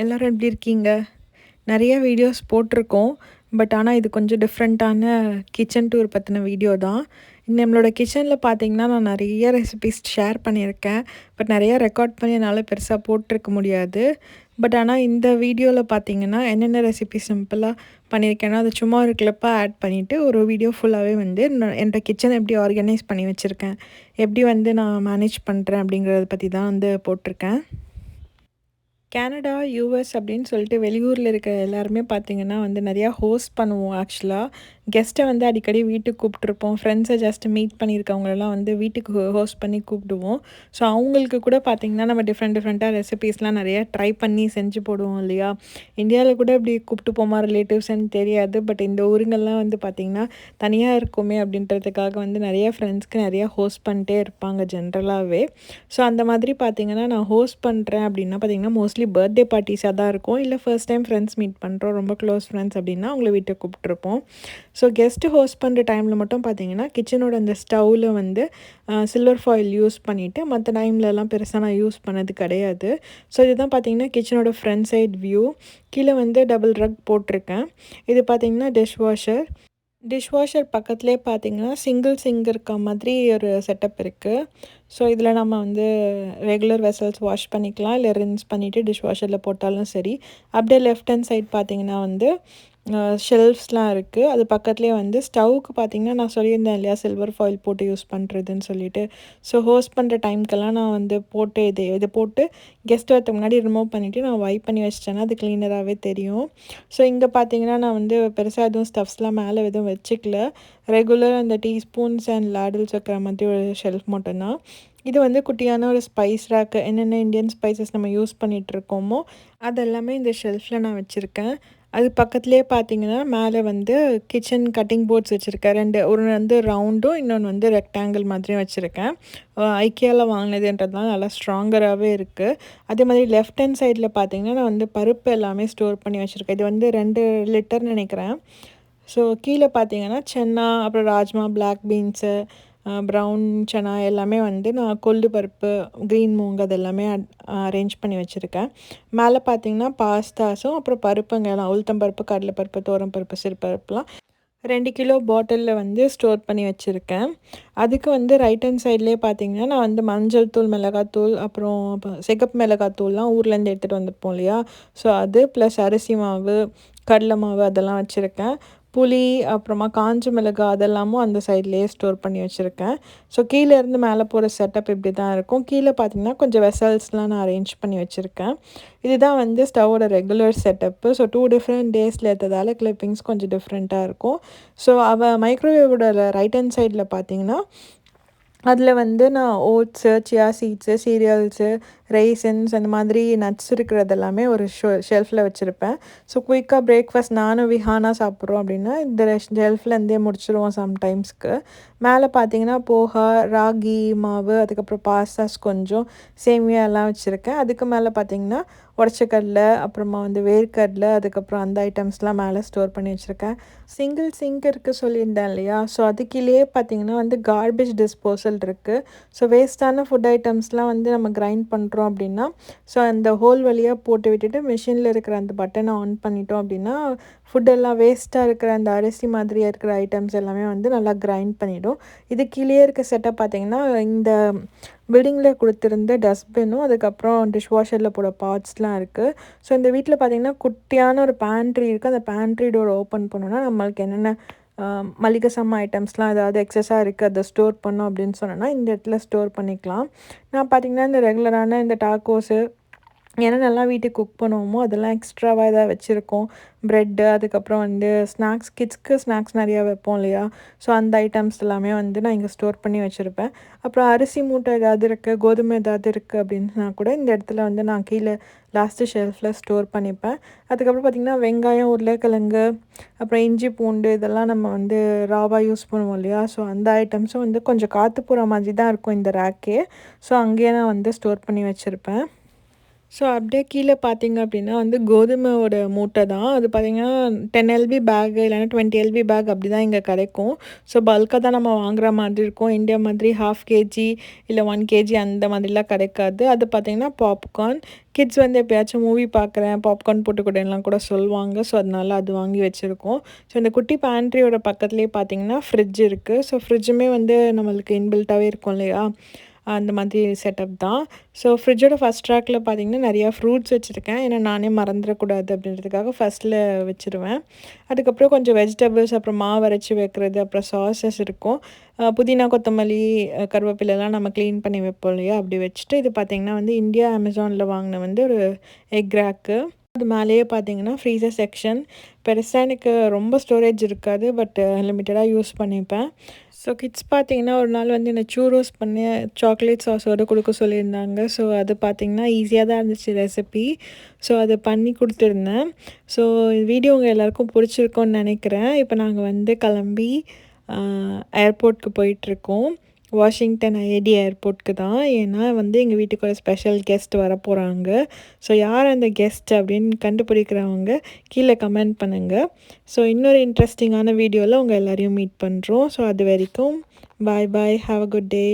எல்லோரும் எப்படி இருக்கீங்க? நிறைய வீடியோஸ் போட்டிருக்கோம். பட் ஆனால் இது கொஞ்சம் டிஃப்ரெண்ட்டான கிச்சன் டூர் பற்றின வீடியோ தான். நம்மளோட கிச்சனில் பார்த்தீங்கன்னா நான் நிறைய ரெசிபிஸ் ஷேர் பண்ணியிருக்கேன். பட் நிறையா ரெக்கார்ட் பண்ணி என்னால் பெருசாக போட்டிருக்க முடியாது. பட் ஆனால் இந்த வீடியோவில் பார்த்தீங்கன்னா என்னென்ன ரெசிபி சிம்பிளாக பண்ணியிருக்கேன்னா அது சும்மா ஒரு கிளிப்பாக ஆட் பண்ணிவிட்டு ஒரு வீடியோ ஃபுல்லாகவே வந்து நான் என்னோட கிச்சனை எப்படி ஆர்கனைஸ் பண்ணி வச்சுருக்கேன். எப்படி வந்து நான் மேனேஜ் பண்ணுறேன் அப்படிங்கிறத பற்றி தான் வந்து போட்டிருக்கேன். கனடா யூஎஸ் அப்படின்னு சொல்லிட்டு வெளியூரில் இருக்க எல்லாருமே பார்த்திங்கன்னா வந்து நிறையா ஹோஸ்ட் பண்ணுவோம் ஆக்சுவலாக கெஸ்ட்டை வந்து அடிக்கடி வீட்டுக்கு கூப்பிட்ருப்போம் ஃப்ரெண்ட்ஸை ஜஸ்ட் மீட் பண்ணியிருக்கவங்களெல்லாம் வந்து வீட்டுக்கு ஹோஸ்ட் பண்ணி கூப்பிடுவோம். ஸோ அவங்களுக்கு கூட பார்த்திங்கன்னா நம்ம டிஃப்ரெண்ட் டிஃப்ரெண்ட்டாக ரெசிபீஸ்லாம் நிறையா ட்ரை பண்ணி செஞ்சு போடுவோம் இல்லையா? இந்தியாவில் கூட இப்படி கூப்பிட்டு போமா ரிலேட்டிவ்ஸ்ன்னு தெரியாது. பட் இந்த ஊருங்கள்லாம் வந்து பார்த்திங்கன்னா தனியாக இருக்குமே அப்படின்றதுக்காக வந்து நிறைய ஃப்ரெண்ட்ஸ்க்கு நிறையா ஹோஸ்ட் பண்ணிட்டே இருப்பாங்க ஜென்ரலாகவே ஸோ அந்த மாதிரி பார்த்திங்கன்னா நான் ஹோஸ்ட் பண்ணுறேன் அப்படின்னா பார்த்திங்கன்னா மோஸ்ட்லி பர்த்டே பார்ட்டிஸாக தான் இருக்கும். இல்லை ஃபர்ஸ்ட் டைம் ஃப்ரெண்ட்ஸ் மீட் பண்ணுறோம் ரொம்ப க்ளோஸ் ஃப்ரெண்ட்ஸ் அப்படின்னா அவங்கள வீட்டை கூப்பிட்ருப்போம் ஸோ கெஸ்ட்டு ஹோஸ்ட் பண்ணுற டைமில் மட்டும் பார்த்தீங்கன்னா கிச்சனோட அந்த ஸ்டவ்வில் வந்து சில்வர் ஃபாயில் யூஸ் பண்ணிவிட்டு மற்ற டைம்லலாம் பெருசாக நான் யூஸ் பண்ணது கிடையாது. ஸோ இதுதான் பார்த்தீங்கன்னா கிச்சனோட ஃப்ரண்ட் சைட் வியூ கீழே வந்து டபுள் ரக் போட்டிருக்கேன். இது பார்த்தீங்கன்னா டிஷ் வாஷர் டிஷ் வாஷர் பக்கத்துலேயே பார்த்தீங்கன்னா சிங்கிள் சிங்க் இருக்க மாதிரி ஒரு செட்டப் இருக்குது ஸோ இதில் நம்ம வந்து ரெகுலர் வெசல்ஸ் வாஷ் பண்ணிக்கலாம் இல்லை ரின்ஸ் பண்ணிவிட்டு டிஷ் வாஷரில் போட்டாலும் சரி. அப்படியே லெஃப்ட் ஹேண்ட் சைட் பார்த்திங்கன்னா வந்து ஷெல்ஃப்ஸ்லாம் இருக்குது அது பக்கத்துலேயே வந்து ஸ்டவ்வுக்கு பார்த்திங்கன்னா நான் சொல்லியிருந்தேன் இல்லையா சில்வர் ஃபாயில் போட்டு யூஸ் பண்ணுறதுன்னு சொல்லிட்டு. ஸோ ஹோஸ்ட் பண்ணுற டைம்க்கெல்லாம் நான் வந்து போட்டு இது இது போட்டு கெஸ்ட் வரத்துக்கு முன்னாடி ரிமூவ் பண்ணிவிட்டு நான் வைப் பண்ணி வச்சிட்டேன்னா அது க்ளீனராகவே தெரியும். ஸோ இங்கே பார்த்தீங்கன்னா நான் வந்து பெருசாக எதுவும் ஸ்டஃப்ஸ்லாம் மேலே எதுவும் வச்சுக்கல. ரெகுலர் அந்த டீஸ்பூன்ஸ் அண்ட் லாடல்ஸ் வைக்கிற மாதிரி ஒரு ஷெல்ஃப் மட்டும்தான். இது வந்து குட்டியான ஒரு ஸ்பைஸ் ரேக்கு என்னென்ன இந்தியன் ஸ்பைசஸ் நம்ம யூஸ் பண்ணிகிட்ருக்கோமோ அதெல்லாமே இந்த ஷெல்ஃபில் நான் வச்சுருக்கேன். அது பக்கத்துலேயே பார்த்தீங்கன்னா மேலே வந்து கிச்சன் கட்டிங் போர்ட்ஸ் வச்சுருக்கேன். ரெண்டு ஒரு வந்து ரவுண்டும் இன்னொன்று வந்து ரெக்டாங்கிள் மாதிரியும் வச்சுருக்கேன். ஐக்கியாவில் வாங்கினதுன்றதுனால நல்லா ஸ்ட்ராங்கராகவே இருக்குது அதே மாதிரி லெஃப்ட் ஹேண்ட் சைடில் பார்த்தீங்கன்னா நான் வந்து பருப்பு எல்லாமே ஸ்டோர் பண்ணி வச்சுருக்கேன். இது வந்து ரெண்டு லிட்டர்னு நினைக்கிறேன். ஸோ கீழே பார்த்தீங்கன்னா சென்னா அப்புறம் rajma black beans brown chana எல்லாமே வந்து நான் கொள்ளு பருப்பு க்ரீன் மூங்கு அது எல்லாமே அரேஞ்ச் பண்ணி வச்சுருக்கேன். மேலே பார்த்தீங்கன்னா பாஸ்தாஸும் அப்புறம் பருப்புங்க எல்லாம் உளுத்தம் பருப்பு கடலை பருப்பு பருப்பு சிறுபருப்புலாம் ரெண்டு கிலோ பாட்டிலில் வந்து ஸ்டோர் பண்ணி வச்சுருக்கேன். அதுக்கு வந்து ரைட் ஹேண்ட் சைட்லேயே பார்த்தீங்கன்னா நான் வந்து மஞ்சள் தூள் மிளகாத்தூள் அப்புறம் சிகப்பு மிளகாத்தூள்லாம் ஊர்லேருந்து எடுத்துகிட்டு வந்திருப்போம் இல்லையா? ஸோ அது ப்ளஸ் அரிசி மாவு கடலை மாவு அதெல்லாம் வச்சுருக்கேன். புளி அப்புறமா காஞ்ச மிளகு அதெல்லாமும் அந்த சைட்லேயே ஸ்டோர் பண்ணி வச்சுருக்கேன். ஸோ கீழே இருந்து மேலே போகிற செட்டப் இப்படி தான் இருக்கும். கீழே பார்த்திங்கன்னா கொஞ்சம் வெசல்ஸ்லாம் நான் அரேஞ்ச் பண்ணி வச்சுருக்கேன். இதுதான் வந்து ஸ்டவோட regular setup so two different டேஸில் எடுத்ததால் கிளிப்பிங்ஸ் கொஞ்சம் டிஃப்ரெண்ட்டாக இருக்கும். ஸோ அவள் மைக்ரோவேவோட ரைட் ஹேண்ட் சைடில் பார்த்தீங்கன்னா அதில் வந்து நான் oats chia seeds cereals raisins அந்த மாதிரி நட்ஸ் இருக்கிறது எல்லாமே ஒரு ஷோ ஷெல்ஃபில் வச்சுருப்பேன். ஸோ குயிக்காக பிரேக்ஃபாஸ்ட் நானும் விஹானா சாப்பிட்றோம் அப்படின்னா இந்த ஷெல்ஃப்லேருந்தே முடிச்சிருவோம் சம்டைம்ஸ்க்கு மேலே பார்த்தீங்கன்னா போஹா ராகி மாவு அதுக்கப்புறம் பாஸ்தாஸ் கொஞ்சம் சேமியா எல்லாம் வச்சுருக்கேன். அதுக்கு மேலே பார்த்தீங்கன்னா உடச்சக்கடலை அப்புறமா வந்து வேர்க்கடலை அதுக்கப்புறம் அந்த ஐட்டம்ஸ்லாம் மேலே ஸ்டோர் பண்ணி வச்சுருக்கேன். சிங்கிள் சிங்க் இருக்குது சொல்லியிருந்தேன் இல்லையா? ஸோ அதுக்கிலேயே பார்த்தீங்கன்னா வந்து கார்பேஜ் டிஸ்போசல் இருக்குது ஸோ வேஸ்ட்டான ஃபுட் ஐட்டம்ஸ்லாம் வந்து நம்ம கிரைண்ட் பண்ணுறோம் பண்ணுறோம் அப்படின்னா ஸோ அந்த ஹோல் வழியாக போட்டு விட்டுட்டு மிஷினில் இருக்கிற அந்த பட்டனை ஆன் பண்ணிட்டோம் அப்படின்னா ஃபுட்டெல்லாம் வேஸ்ட்டாக இருக்கிற அந்த அரிசி மாதிரியாக இருக்கிற ஐட்டம்ஸ் எல்லாமே வந்து நல்லா கிரைண்ட் பண்ணிவிடும் இது கீழே இருக்க செட்டப் பார்த்திங்கன்னா இந்த பில்டிங்கில் கொடுத்துருந்த டஸ்ட்பினும் அதுக்கப்புறம் டிஷ் வாஷரில் போட பார்ட்ஸ்லாம் இருக்குது ஸோ இந்த வீட்டில் பார்த்திங்கன்னா குட்டியான ஒரு பேண்ட்ரி இருக்குது அந்த பேண்ட்ரி டோர் ஓப்பன் பண்ணோன்னா நம்மளுக்கு என்னென்ன மளிகை சாமான் ஐட்டம்ஸ்லாம் ஏதாவது எக்ஸஸாக இருக்குது அதை ஸ்டோர் பண்ணோம் அப்படின்னு சொன்னோன்னா இந்த இடத்துல ஸ்டோர் பண்ணிக்கலாம். நான் பார்த்திங்கன்னா இந்த ரெகுலரான இந்த டாக்கோஸு என்னென்னலாம் வீட்டுக்கு குக் பண்ணுவோமோ அதெல்லாம் எக்ஸ்ட்ராவாக எதாவது வச்சுருக்கோம். ப்ரெட்டு அதுக்கப்புறம் வந்து ஸ்நாக்ஸ் கிட்ஸ்க்கு ஸ்நாக்ஸ் நிறையா வைப்போம் இல்லையா? ஸோ அந்த ஐட்டம்ஸ் எல்லாமே வந்து நான் இங்கே ஸ்டோர் பண்ணி வச்சுருப்பேன். அப்புறம் அரிசி மூட்டை ஏதாவது இருக்குது கோதுமை ஏதாவது இருக்குது அப்படின்னா கூட இந்த இடத்துல வந்து நான் கீழே லாஸ்ட்டு ஷெல்ஃபில் ஸ்டோர் பண்ணிப்பேன். அதுக்கப்புறம் பார்த்திங்கன்னா வெங்காயம் உருளைக்கிழங்கு அப்புறம் இஞ்சி பூண்டு இதெல்லாம் நம்ம வந்து ராவாக யூஸ் பண்ணுவோம் இல்லையா? ஸோ அந்த ஐட்டம்ஸும் வந்து கொஞ்சம் காற்று போகிற மாதிரி தான் இருக்கும் இந்த ரேக்கே ஸோ அங்கேயே நான் வந்து ஸ்டோர் பண்ணி வச்சுருப்பேன். ஸோ அப்படியே கீழே பார்த்தீங்க அப்படின்னா வந்து கோதுமையோட மூட்டை தான். அது பார்த்தீங்கன்னா டென் எல்பி பேக் இல்லைன்னா டுவெண்ட்டி எல்பி பேக் அப்படி தான் இங்கே கிடைக்கும். ஸோ பல்காக தான் நம்ம வாங்குற மாதிரி இருக்கும். இந்தியா மாதிரி ஹாஃப் கேஜி இல்லை ஒன் கேஜி அந்த மாதிரிலாம் கிடைக்காது. அது பார்த்தீங்கன்னா பாப்கார்ன் கிட்ஸ் வந்து எப்பயாச்சும் மூவி பார்க்குறேன் பாப்கார்ன் போட்டு கொடுலாம் கூட சொல்லுவாங்க. ஸோ அதனால அது வாங்கி வச்சுருக்கோம். ஸோ இந்த குட்டி பேண்ட்ரியோட பக்கத்துலேயே பார்த்தீங்கன்னா ஃப்ரிட்ஜ் இருக்குது ஸோ ஃப்ரிட்ஜுமே வந்து நம்மளுக்கு இன்பில்ட்டாகவே இருக்கும் இல்லையா? அந்த மாதிரி செட்டப் தான். ஸோ ஃப்ரிட்ஜோட ஃபஸ்ட் ட்ராக்கில் பார்த்தீங்கன்னா நிறையா ஃப்ரூட்ஸ் வச்சுருக்கேன். ஏன்னா நானே மறந்துடக்கூடாது அப்படின்றதுக்காக ஃபஸ்ட்டில் வச்சுருவேன். அதுக்கப்புறம் கொஞ்சம் வெஜிடபிள்ஸ் அப்புறம் மாவு அரைச்சி வைக்கிறது அப்புறம் சாஸஸ் இருக்கும். புதினா கொத்தமல்லி கருவேப்பிலெலாம் நம்ம க்ளீன் பண்ணி வைப்போம் இல்லையா? அப்படி வச்சுட்டு இது பார்த்திங்கன்னா வந்து இந்தியா அமேசானில் வாங்கின வந்து ஒரு எக் ரேக்கு அது மேலேயே பார்த்தீங்கன்னா ஃப்ரீசர் செக்ஷன் பெருசாக எனக்கு ரொம்ப ஸ்டோரேஜ் இருக்காது பட் லிமிட்டடாக யூஸ் பண்ணிப்பேன். ஸோ கிட்ஸ் பார்த்தீங்கன்னா ஒரு நாள் வந்து என்னை சூரோஸ் பண்ணி சாக்லேட் சாஸோடு கொடுக்க சொல்லியிருந்தாங்க. ஸோ அது பார்த்தீங்கன்னா ஈஸியாக தான் இருந்துச்சு ரெசிபி ஸோ அது பண்ணி கொடுத்துருந்தேன். ஸோ வீடியோ உங்கள் எல்லாேருக்கும் பிடிச்சிருக்கோன்னு நினைக்கிறேன். இப்போ நாங்கள் வந்து கிளம்பி ஏர்போர்ட்க்கு போயிட்டுருக்கோம் வாஷிங்டன் ஐடி ஏர்போர்ட்க்கு தான். ஏன்னா வந்து எங்கள் வீட்டுக்கு ஒரு ஸ்பெஷல் கெஸ்ட் வர போகிறாங்க ஸோ யார் அந்த கெஸ்ட் அப்படின்னு கண்டுபிடிக்கிறவங்க கீழே கமெண்ட் பண்ணுங்கள் ஸோ இன்னொரு இன்ட்ரெஸ்டிங்கான வீடியோவில் உங்கள் எல்லாரையும் மீட் பண்ணுறோம் ஸோ அது வரைக்கும் பாய் பாய் ஹாவ் அ குட் டே